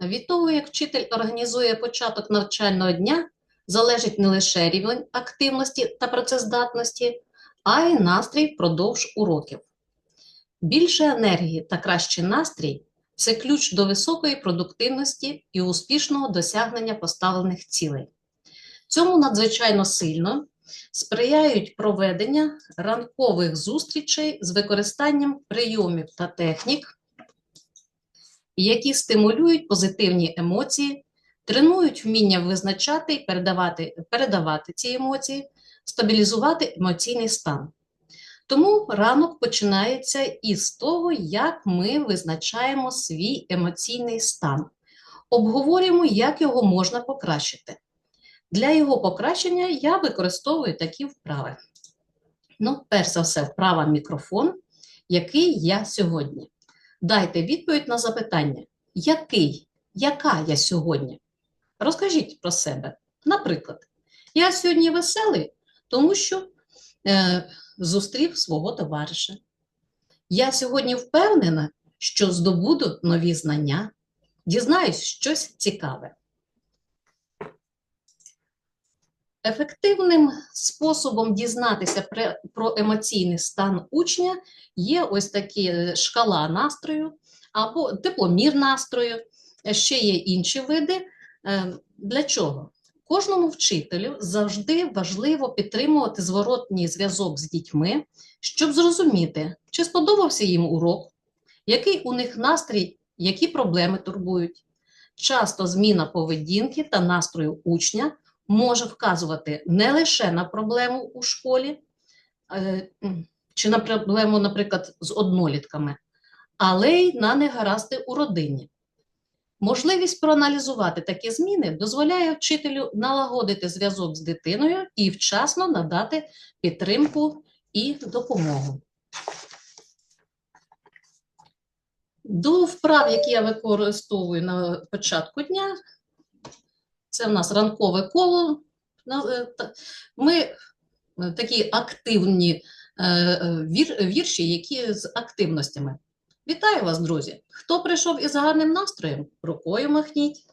Від того, як вчитель організує початок навчального дня, залежить не лише рівень активності та працездатності, а й настрій впродовж уроків. Більше енергії та кращий настрій це ключ до високої продуктивності і успішного досягнення поставлених цілей. Цьому надзвичайно сильно сприяють проведення ранкових зустрічей з використанням прийомів та технік, які стимулюють позитивні емоції, тренують вміння визначати і передавати, передавати ці емоції, стабілізувати емоційний стан. Тому ранок починається із того, як ми визначаємо свій емоційний стан. Обговорюємо, як його можна покращити. Для його покращення я використовую такі вправи. Ну, перш за все, вправа мікрофон, який я сьогодні. Дайте відповідь на запитання: який, яка я сьогодні? Розкажіть про себе. Наприклад, я сьогодні веселий, тому що е, зустрів свого товариша. Я сьогодні впевнена, що здобуду нові знання, дізнаюсь щось цікаве. Ефективним способом дізнатися про, емоційний стан учня є ось такі е, шкала настрою або тепломір настрою, Е, ще є інші види. Е, Для чого? Кожному вчителю завжди важливо підтримувати зворотній зв'язок з дітьми, щоб зрозуміти, чи сподобався їм урок, який у них настрій, які проблеми турбують. Часто зміна поведінки та настрою учня може вказувати не лише на проблему у школі, е, чи на проблему, наприклад, з однолітками, але й на негаразди у родині. Можливість проаналізувати такі зміни дозволяє вчителю налагодити зв'язок з дитиною і вчасно надати підтримку і допомогу. До вправ, які я використовую на початку дня, це в нас ранкове коло. Е, Ми е, такі активні е, вір- вірші, які з активностями. Вітаю вас, друзі! Хто прийшов із гарним настроєм, рукою махніть.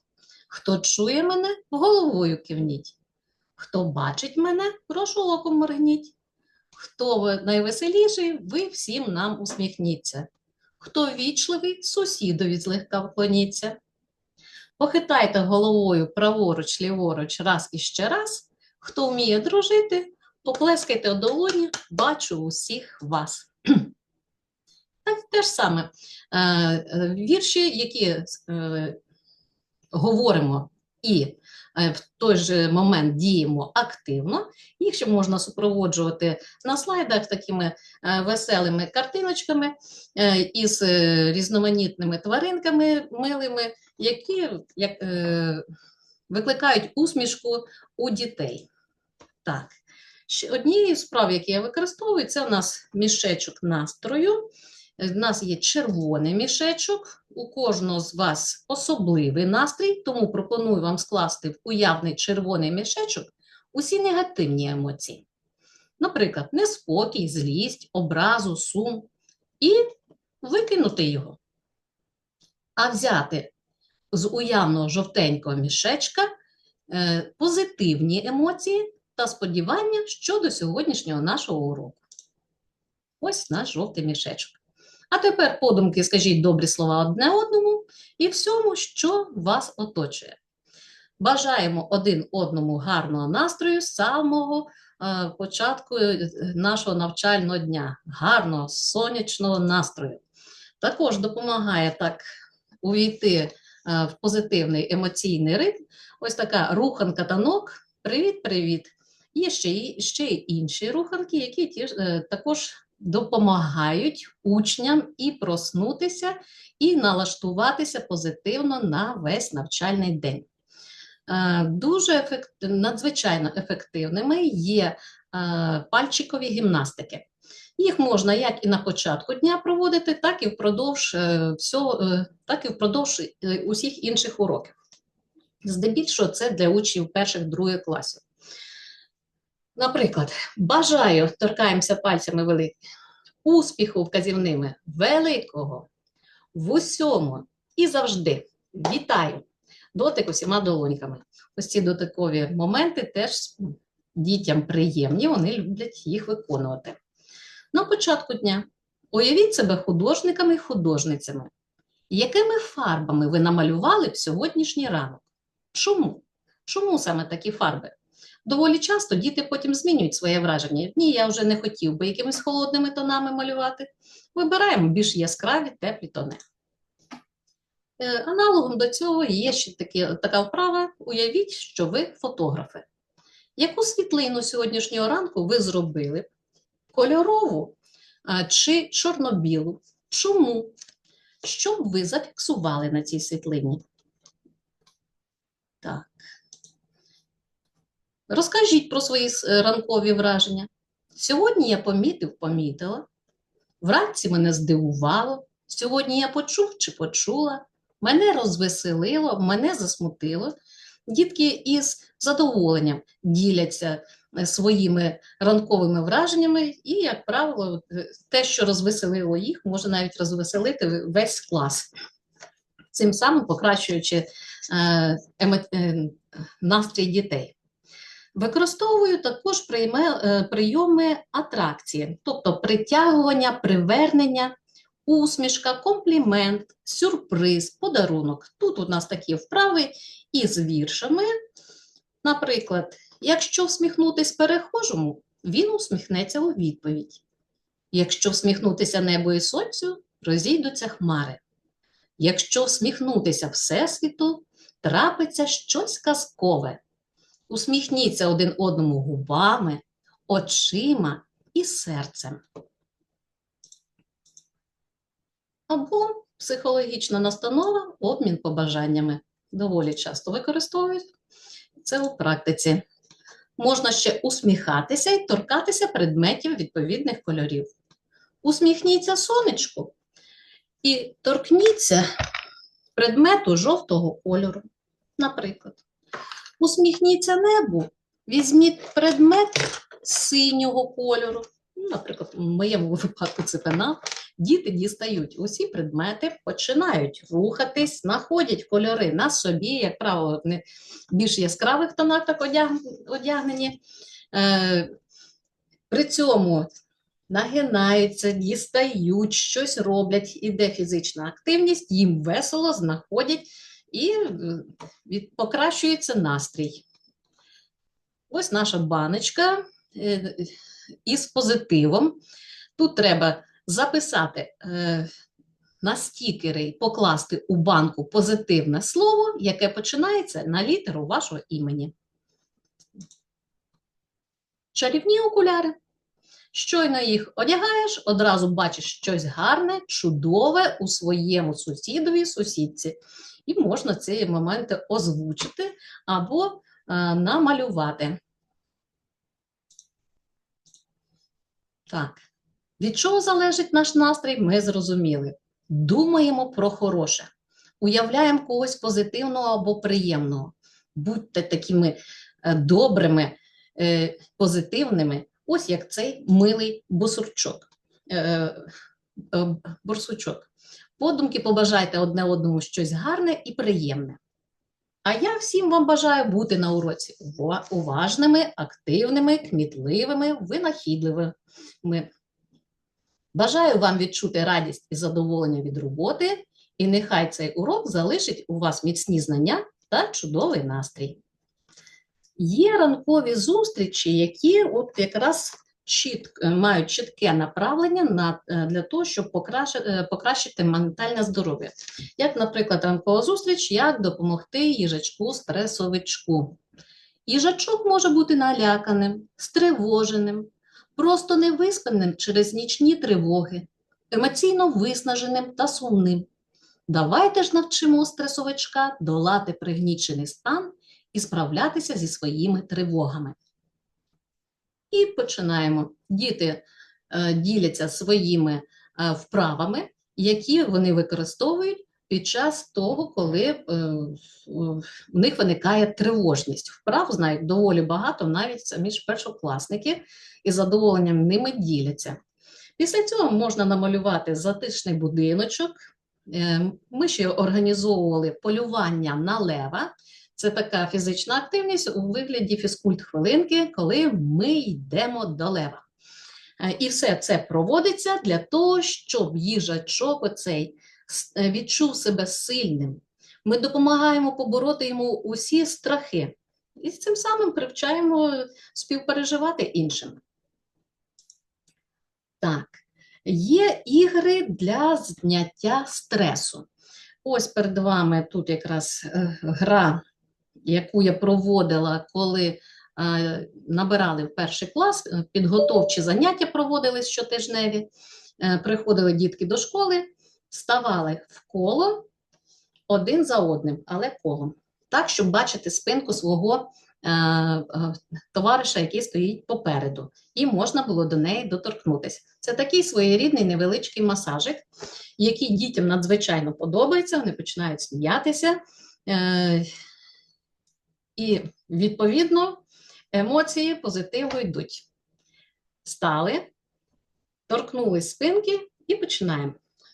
Хто чує мене, головою кивніть. Хто бачить мене, прошу оком моргніть. Хто ви найвеселіший, ви всім нам усміхніться. Хто вічливий, сусідові злегка вклоніться. Похитайте головою праворуч, ліворуч, раз і ще раз. Хто вміє дружити, поплескайте у долоні, бачу усіх вас. Так те ж саме. Е, е, Вірші, які е, говоримо і в той же момент діємо активно, їх ще можна супроводжувати на слайдах такими веселими картиночками із різноманітними тваринками милими, які як, е, викликають усмішку у дітей. Так. Ще однією справ, які я використовую, це у нас мішечок настрою. У нас є червоний мішечок, у кожного з вас особливий настрій, тому пропоную вам скласти в уявний червоний мішечок усі негативні емоції. Наприклад, неспокій, злість, образу, сум, і викинути його. А взяти з уявного жовтенького мішечка е, позитивні емоції та сподівання щодо сьогоднішнього нашого уроку. Ось наш жовтий мішечок. А тепер подумки скажіть добрі слова одне одному і всьому, що вас оточує. Бажаємо один одному гарного настрою з самого е, початку е, нашого навчального дня, гарного сонячного настрою. Також допомагає так увійти в позитивний емоційний ритм. Ось така руханка танок. Привіт-привіт! Є ще, ще й інші руханки, які ті, е, також допомагають учням і проснутися, і налаштуватися позитивно на весь навчальний день. Е, Дуже ефект... надзвичайно ефективними є е, пальчикові гімнастики. Їх можна як і на початку дня проводити, так і впродовж е, всього, е, так і впродовж е, усіх інших уроків. Здебільшого це для учнів перших других класів. Наприклад, бажаю, торкаємося пальцями великих, успіху вказівними великого в усьому і завжди. Вітаю! Дотик усіма долоньками. Ось ці дотикові моменти теж дітям приємні, вони люблять їх виконувати. На початку дня уявіть себе художниками і художницями. Якими фарбами ви намалювали б сьогоднішній ранок? Чому? Чому саме такі фарби? Доволі часто діти потім змінюють своє враження. Ні, я вже не хотів би якимись холодними тонами малювати. Вибираємо більш яскраві, теплі тони. Е, Аналогом до цього є ще такі, така вправа. Уявіть, що ви фотографи. Яку світлину сьогоднішнього ранку ви зробили? Кольорову чи чорно-білу? Чому? Що б ви зафіксували на цій світлині? Так. Розкажіть про свої е, ранкові враження. Сьогодні я помітив, помітила. Вранці мене здивувало. Сьогодні я почув чи почула. Мене розвеселило, мене засмутило. Дітки із задоволенням діляться своїми ранковими враженнями, і, як правило, е, те, що розвеселило їх, може навіть розвеселити весь клас, цим самим покращуючи е, е, настрій дітей. Використовую також е, прийоми атракції, тобто притягування, привернення, усмішка, комплімент, сюрприз, подарунок. Тут у нас такі вправи із віршами. Наприклад, якщо всміхнутись перехожому, він усміхнеться у відповідь. Якщо всміхнутися небу і сонцю, розійдуться хмари. Якщо всміхнутися Всесвіту, трапиться щось казкове. Усміхніться один одному губами, очима і серцем. Або психологічна настанова, обмін побажаннями. Доволі часто використовують це у практиці. Можна ще усміхатися і торкатися предметів відповідних кольорів. Усміхніться сонечку і торкніться предмету жовтого кольору, наприклад. Усміхніться небу, візьміть предмет синього кольору. Ну, Наприклад, в моєму випадку це пенал. Діти дістають усі предмети, починають рухатись, знаходять кольори на собі, як правило, не більш яскравих тонах так одягнені. Е, при цьому нагинаються, дістають, щось роблять, іде фізична активність, їм весело знаходять і е, покращується настрій. Ось наша баночка е, із позитивом. Тут треба записати е, на стікери і покласти у банку позитивне слово, яке починається на літеру вашого імені. Чарівні окуляри. Щойно їх одягаєш, одразу бачиш щось гарне, чудове у своєму сусідові, сусідці. І можна ці моменти озвучити або е, намалювати. Так, від чого залежить наш настрій, ми зрозуміли. Думаємо про хороше, уявляємо когось позитивного або приємного. Будьте такими е, добрими, е, позитивними, ось як цей милий босурчок, е, борсучок. Подумки побажайте одне одному щось гарне і приємне. А я всім вам бажаю бути на уроці уважними, активними, кмітливими, винахідливими. Бажаю вам відчути радість і задоволення від роботи, і нехай цей урок залишить у вас міцні знання та чудовий настрій. Є ранкові зустрічі, які от якраз чіт, мають чітке направлення на, е, для того, щоб покращити, е, покращити ментальне здоров'я. Як, наприклад, ранкова зустріч, як допомогти їжачку стресовичку. Їжачок може бути наляканим, стривоженим, просто невиспаним через нічні тривоги, емоційно виснаженим та сумним. Давайте ж навчимо стресовичка долати пригнічений стан і справлятися зі своїми тривогами. І починаємо. Діти е, діляться своїми е, вправами, які вони використовують під час того, коли е, в в них виникає тривожність. Вправ знають доволі багато, навіть самі ж першокласники, і задоволенням ними діляться. Після цього можна намалювати затишний будиночок, е, ми ще організовували полювання на лева. Це така фізична активність у вигляді фізкульт-хвилинки, коли ми йдемо до лева. Е, І все це проводиться для того, щоб їжачок оцей е, відчув себе сильним. Ми допомагаємо побороти йому усі страхи. І цим самим привчаємо співпереживати іншим. Так, є ігри для зняття стресу. Ось перед вами тут якраз е, гра, яку я проводила, коли е, набирали в перший клас, е, підготовчі заняття проводились щотижневі. Е, Приходили дітки до школи, ставали в коло один за одним, але колом. Так, щоб бачити спинку свого е, е, товариша, який стоїть попереду, і можна було до неї доторкнутися. Це такий своєрідний невеличкий масажик, який дітям надзвичайно подобається, вони починають сміятися. Е, і, відповідно, емоції позитиву йдуть. Стали, торкнули спинки і починаємо.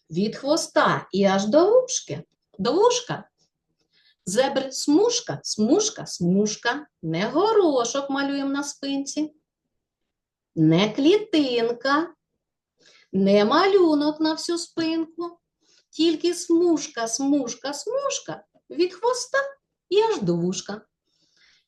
Від хвоста і аж до вушки. До вушка. Зебр смужка, смужка, смужка. Не горошок малюємо на спинці. Не клітинка. Не малюнок на всю спинку. Тільки смужка, смужка, смужка від хвоста і аж до вушка.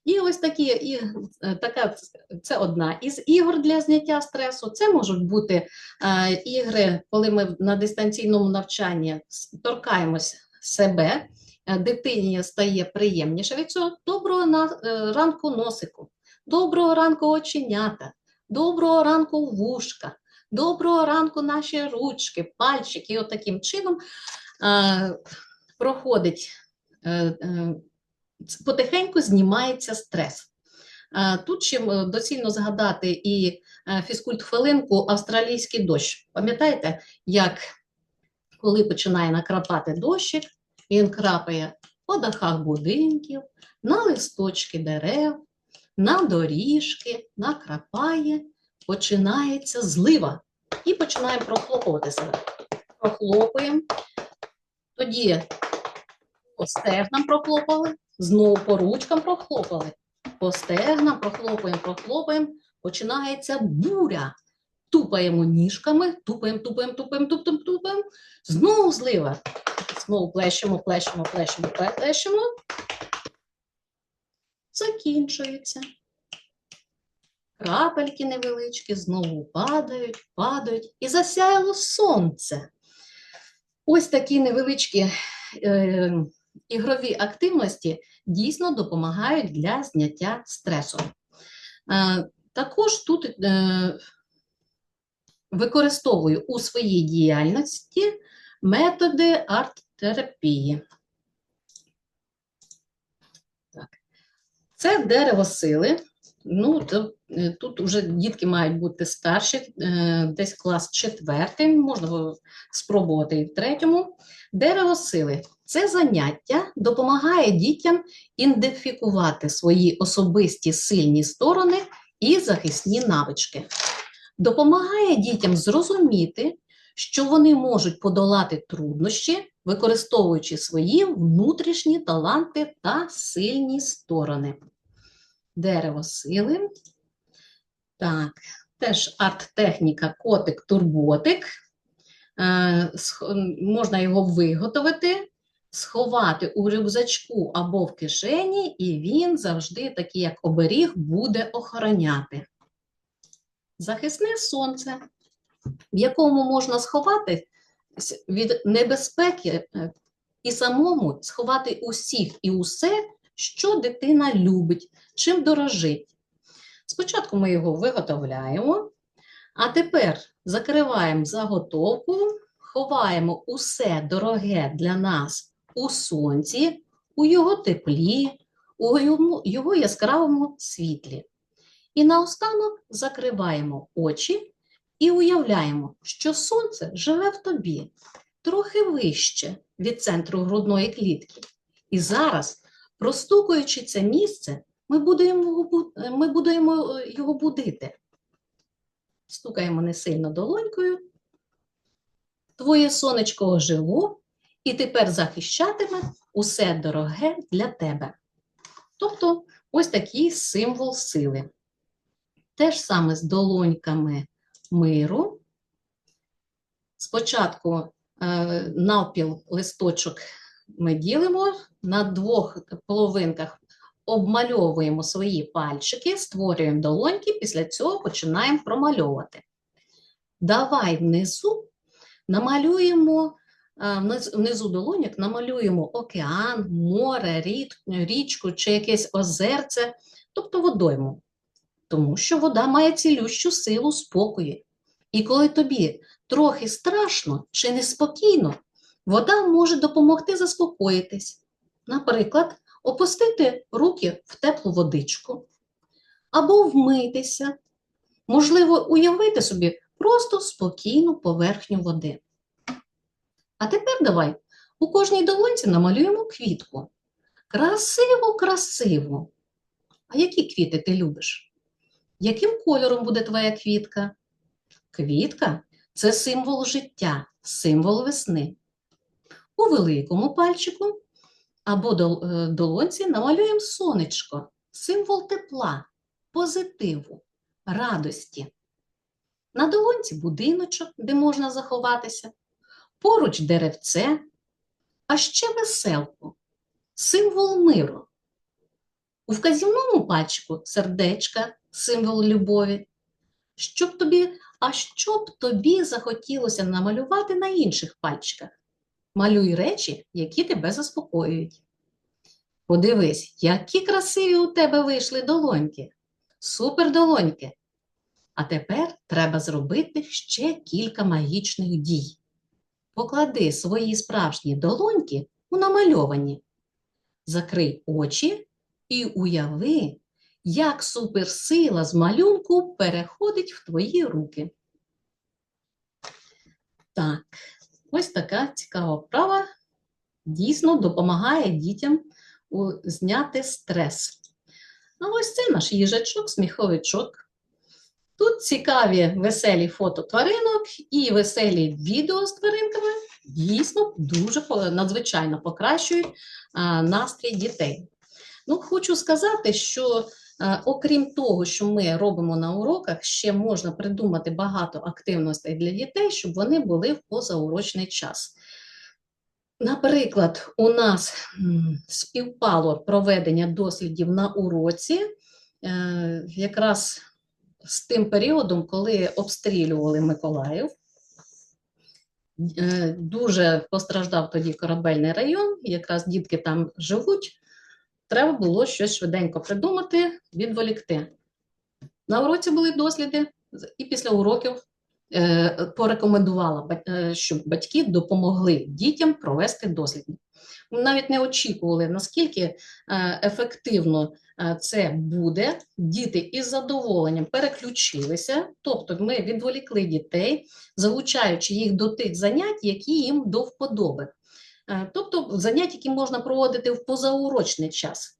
І ось такі, і, е, така, це одна із ігор для зняття стресу. Це можуть бути е, ігри, коли ми на дистанційному навчанні торкаємось себе, е, дитині стає приємніше від цього. Доброго на, е, ранку носику, доброго ранку оченята, доброго ранку вушка, доброго ранку наші ручки, пальчики. І от таким чином е, проходить. е, е, потихеньку знімається стрес. Тут ще доцільно згадати і е, фізкульт-хвилинку австралійський дощ. Пам'ятаєте, як коли починає накрапати дощик, він крапає по дахах будинків, на листочки дерев, на доріжки, накрапає, починається злива. І починаємо прохлопувати себе. Прохлопуємо. Тоді по стегнам прохлопали, знову по ручкам прохлопали, по стегнам прохлопаємо, прохлопаємо, починається буря. Тупаємо ніжками, тупаємо, тупаємо, тупаємо, тупаємо, тупаємо. Знову злива. Знову плещемо, плещемо, плещемо, плещемо. Закінчується. Крапельки невеличкі знову падають, падають, і засяяло сонце. Ось такі невеличкі е, ігрові активності дійсно допомагають для зняття стресу. Е, також тут е, використовую у своїй діяльності методи арт-терапії. Це дерево сили. Ну, то, е, тут вже дітки мають бути старші, десь клас четвертий, можна спробувати і в третьому. Дерево сили це заняття допомагає дітям ідентифікувати свої особисті сильні сторони і захисні навички. Допомагає дітям зрозуміти, що вони можуть подолати труднощі, використовуючи свої внутрішні таланти та сильні сторони. Дерево сили. Так, теж арт-техніка котик-турботик. Е, Можна його виготовити, сховати у рюкзачку або в кишені, і він завжди, такий як оберіг, буде охороняти. Захисне сонце, в якому можна сховати від небезпеки е, і самому сховати усіх і усе, що дитина любить, чим дорожить. Спочатку ми його виготовляємо, а тепер закриваємо заготовку, ховаємо усе дороге для нас у сонці, у його теплі, у його яскравому світлі. І наостанок закриваємо очі і уявляємо, що сонце живе в тобі трохи вище від центру грудної клітки. І зараз, простукуючи це місце, ми будемо, ми будемо е, його будити. Стукаємо не сильно долонькою. Твоє сонечко ожило і тепер захищатиме усе дороге для тебе. Тобто, ось такий символ сили. Те ж саме з долоньками миру. Спочатку е, навпіл листочок ми ділимо на двох половинках, обмальовуємо свої пальчики, створюємо долоньки, після цього починаємо промальовувати. Давай внизу намалюємо, внизу долоньок намалюємо океан, море, річку чи якесь озерце, тобто водойму. Тому що вода має цілющу силу спокою. І коли тобі трохи страшно чи неспокійно, вода може допомогти заспокоїтись. Наприклад, опустити руки в теплу водичку або вмитися. Можливо, уявити собі просто спокійну поверхню води. А тепер давай у кожній долонці намалюємо квітку. Красиво, красиво. А які квіти ти любиш? Яким кольором буде твоя квітка? Квітка це символ життя, символ весни. У великому пальчику або е, долонці намалюємо сонечко, символ тепла, позитиву, радості. На долонці будиночок, де можна заховатися, поруч деревце, а ще веселку, символ миру. У вказівному пальчику сердечка, символ любові. Щоб тобі, а що б тобі захотілося намалювати на інших пальчиках? Малюй речі, які тебе заспокоюють. Подивись, які красиві у тебе вийшли долоньки. Супер долоньки. А тепер треба зробити ще кілька магічних дій. Поклади свої справжні долоньки у намальовані. Закрий очі і уяви, як суперсила з малюнку переходить в твої руки. Так, ось така цікава вправа дійсно допомагає дітям зняти стрес. А ось це наш їжачок, сміховичок. Тут цікаві веселі фото тваринок і веселі відео з тваринками дійсно дуже надзвичайно покращують настрій дітей. Ну, хочу сказати, що окрім того, що ми робимо на уроках, ще можна придумати багато активностей для дітей, щоб вони були в позаурочний час. Наприклад, у нас співпало проведення дослідів на уроці е, якраз з тим періодом, коли обстрілювали Миколаїв. Е, Дуже постраждав тоді корабельний район, якраз дітки там живуть. Треба було щось швиденько придумати, відволікти. На уроці були досліди, і після уроків е, порекомендувала, е, щоб батьки допомогли дітям провести досліди. Ми навіть не очікували, наскільки е, ефективно е, це буде. Діти із задоволенням переключилися, тобто ми відволікли дітей, залучаючи їх до тих занять, які їм до вподоби. Е, Тобто заняття, які можна проводити в позаурочний час.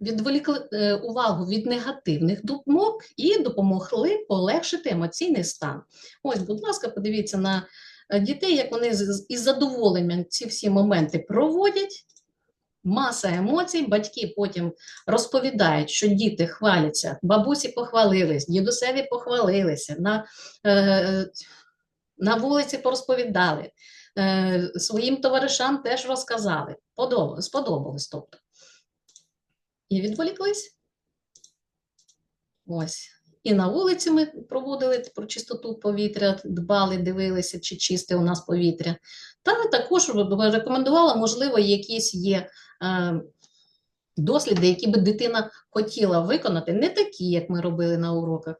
Відволікли увагу від негативних думок і допомогли полегшити емоційний стан. Ось, будь ласка, подивіться на дітей, як вони із задоволенням ці всі моменти проводять. Маса емоцій, батьки потім розповідають, що діти хваляться, бабусі похвалились, дідусеві похвалилися, на, е, на вулиці порозповідали, е, своїм товаришам теж розказали. Подобалось, сподобалось, тобто. І відволіклись. Ось. І на вулиці ми проводили про чистоту повітря, дбали, дивилися, чи чисте у нас повітря. Та також рекомендувала, можливо, якісь є е, досліди, які би дитина хотіла виконати, не такі, як ми робили на уроках.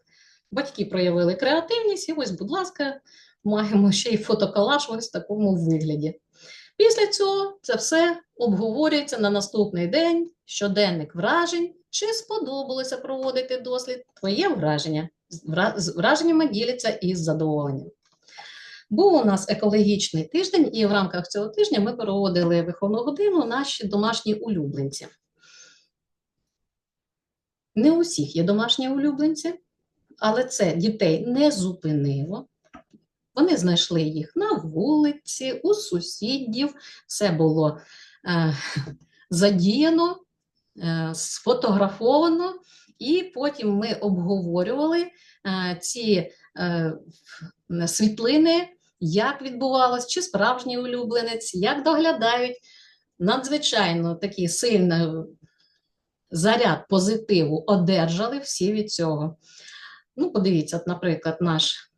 Батьки проявили креативність, і ось, будь ласка, маємо ще й фотоколаж ось в такому вигляді. Після цього це все обговорюється на наступний день, щоденник вражень, чи сподобалося проводити дослід, твоє враження. З враженнями діляться із задоволенням. Був у нас екологічний тиждень, і в рамках цього тижня ми проводили виховну годину наші домашні улюбленці. Не у всіх є домашні улюбленці, але це дітей не зупинило. Вони знайшли їх на вулиці, у сусідів. Все було е, задіяно, сфотографовано, і потім ми обговорювали е, ці е, світлини, як відбувалось, чи справжній улюбленець, як доглядають. Надзвичайно такий сильний заряд позитиву одержали всі від цього. Ну, подивіться, от, наприклад, наш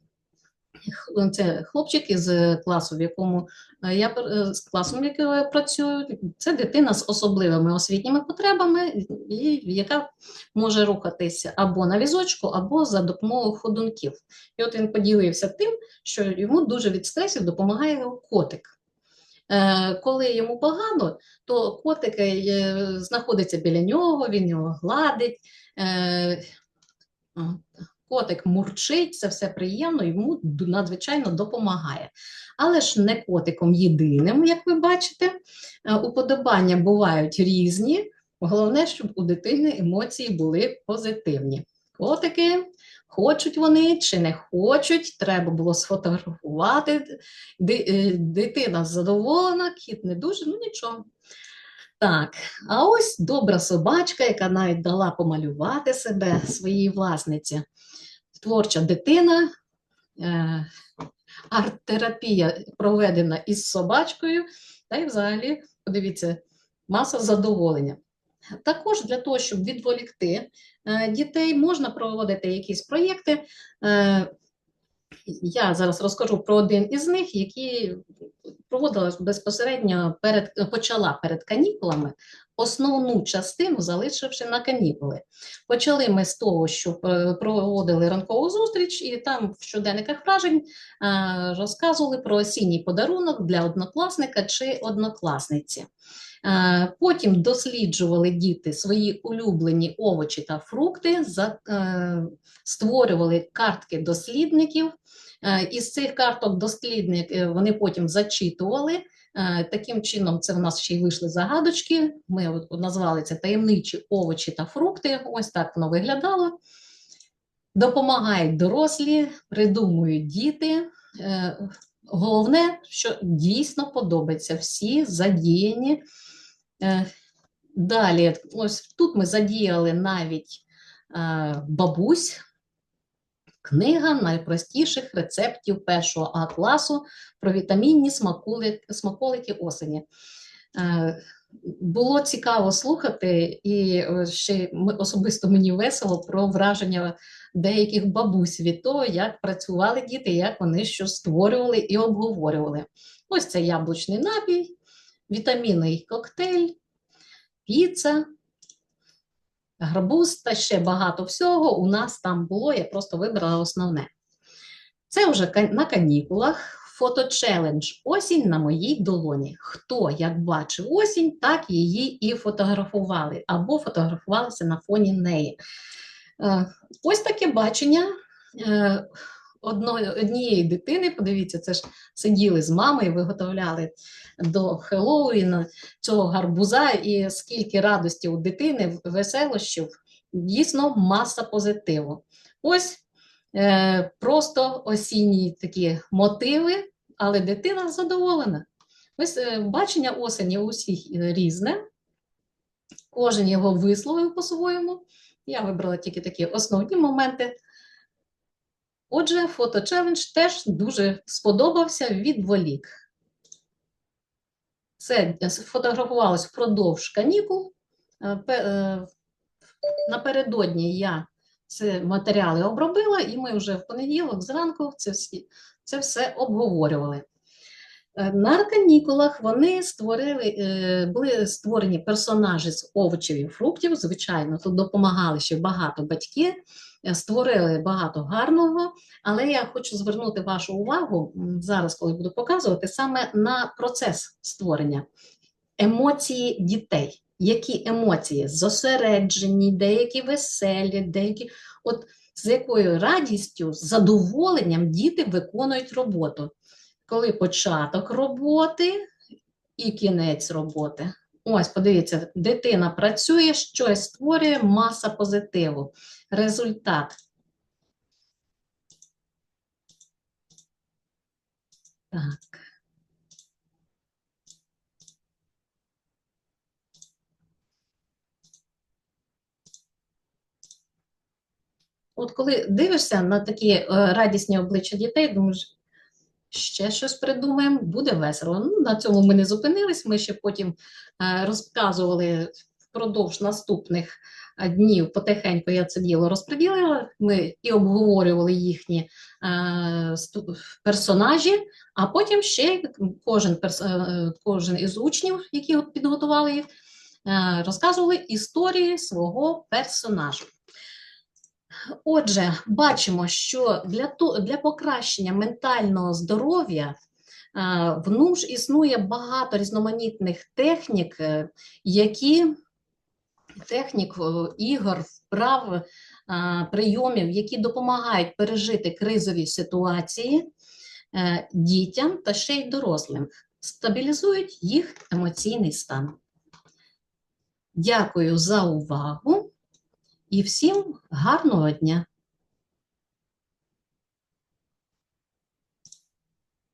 це хлопчик із е, класу, в якому е, я е, з класом, в я працюю, це дитина з особливими освітніми потребами, і яка може рухатися або на візочку, або за допомогою ходунків. І от він поділився тим, що йому дуже від стресів допомагає котик. Коли йому погано, то котик знаходиться біля нього, він його гладить. Котик мурчить, це все приємно, йому надзвичайно допомагає. Але ж не котиком єдиним, як ви бачите, Е, уподобання бувають різні. Головне, щоб у дитини емоції були позитивні. Котики, хочуть вони чи не хочуть, треба було сфотографувати. Е, Дитина задоволена, кіт не дуже, ну нічого. Так, а ось добра собачка, яка навіть дала помалювати себе своїй власниці. Творча дитина, е, арт-терапія проведена із собачкою, та й взагалі, подивіться, маса задоволення. Також для того, щоб відволікти е, дітей, можна проводити якісь проєкти. Е, я зараз розкажу про один із них, який проводила безпосередньо перед почала перед канікулами, основну частину залишивши на канікули. Почали ми з того, що е, проводили ранкову зустріч, і там в щоденниках вражень е, розказували про осінній подарунок для однокласника чи однокласниці. Е, Потім досліджували діти свої улюблені овочі та фрукти, створювали картки дослідників. Із цих карток дослідник вони потім зачитували. Е, Таким чином, це в нас ще й вийшли загадочки. Ми назвали це таємничі овочі та фрукти. Ось так воно виглядало. Допомагають дорослі, придумують діти. Е, Головне, що дійсно подобається. Всі задіяні. Е, Далі, ось тут ми задіяли навіть бабусь. Книга найпростіших рецептів першого А класу про вітамінні смаколики осені. Е, Було цікаво слухати, і е, ще особисто мені весело про враження деяких бабусь від того, як працювали діти, як вони що створювали і обговорювали. Ось це яблучний напій, вітамінний коктейль, піца, гарбуз та ще багато всього у нас там було, я просто вибрала основне. Це вже на канікулах. Фоточелендж Осінь на моїй долоні. Хто як бачив осінь, так її і фотографували або фотографувалися на фоні неї. Е, Ось таке бачення е, одної, однієї дитини. Подивіться, це ж сиділи з мамою, виготовляли до Хеллоуіна цього гарбуза, і скільки радості у дитини, веселощів, дійсно маса позитиву. Ось е, просто осінні такі мотиви, але дитина задоволена. Ось е, бачення осені у всіх е, різне, кожен його висловив по-своєму. Я вибрала тільки такі основні моменти. Отже, фоточелендж теж дуже сподобався відволік. Це фотографувалось впродовж канікул. Е, е, Напередодні я ці матеріали обробила, і ми вже в понеділок зранку це, це все обговорювали. Е, На канікулах вони створили, е, були створені персонажі з овочів і фруктів. Звичайно, тут допомагали ще багато батьків, е, створили багато гарного. Але я хочу звернути вашу увагу зараз, коли буду показувати, саме на процес створення емоції дітей. Які емоції зосереджені, деякі веселі, деякі, от з якою радістю, з задоволенням діти виконують роботу. Коли початок роботи і кінець роботи. Ось, подивіться, дитина працює, щось створює, маса позитиву. Результат Так. От коли дивишся на такі е, радісні обличчя дітей, думаєш, ще щось придумаємо, буде весело. Ну, на цьому ми не зупинились. Ми ще потім е, розказували впродовж наступних е, днів потихеньку я це діло розподілила. Ми і обговорювали їхні е, персонажі, а потім ще кожен, е, кожен із учнів, які підготували їх, е, розказували історії свого персонажу. Отже, бачимо, що для, для покращення ментального здоров'я е, в НУШ існує багато різноманітних технік, які технік, ігор, вправ, прийомів, які допомагають пережити кризові ситуації е, дітям та ще й дорослим, стабілізують їх емоційний стан. Дякую за увагу і всім гарного дня!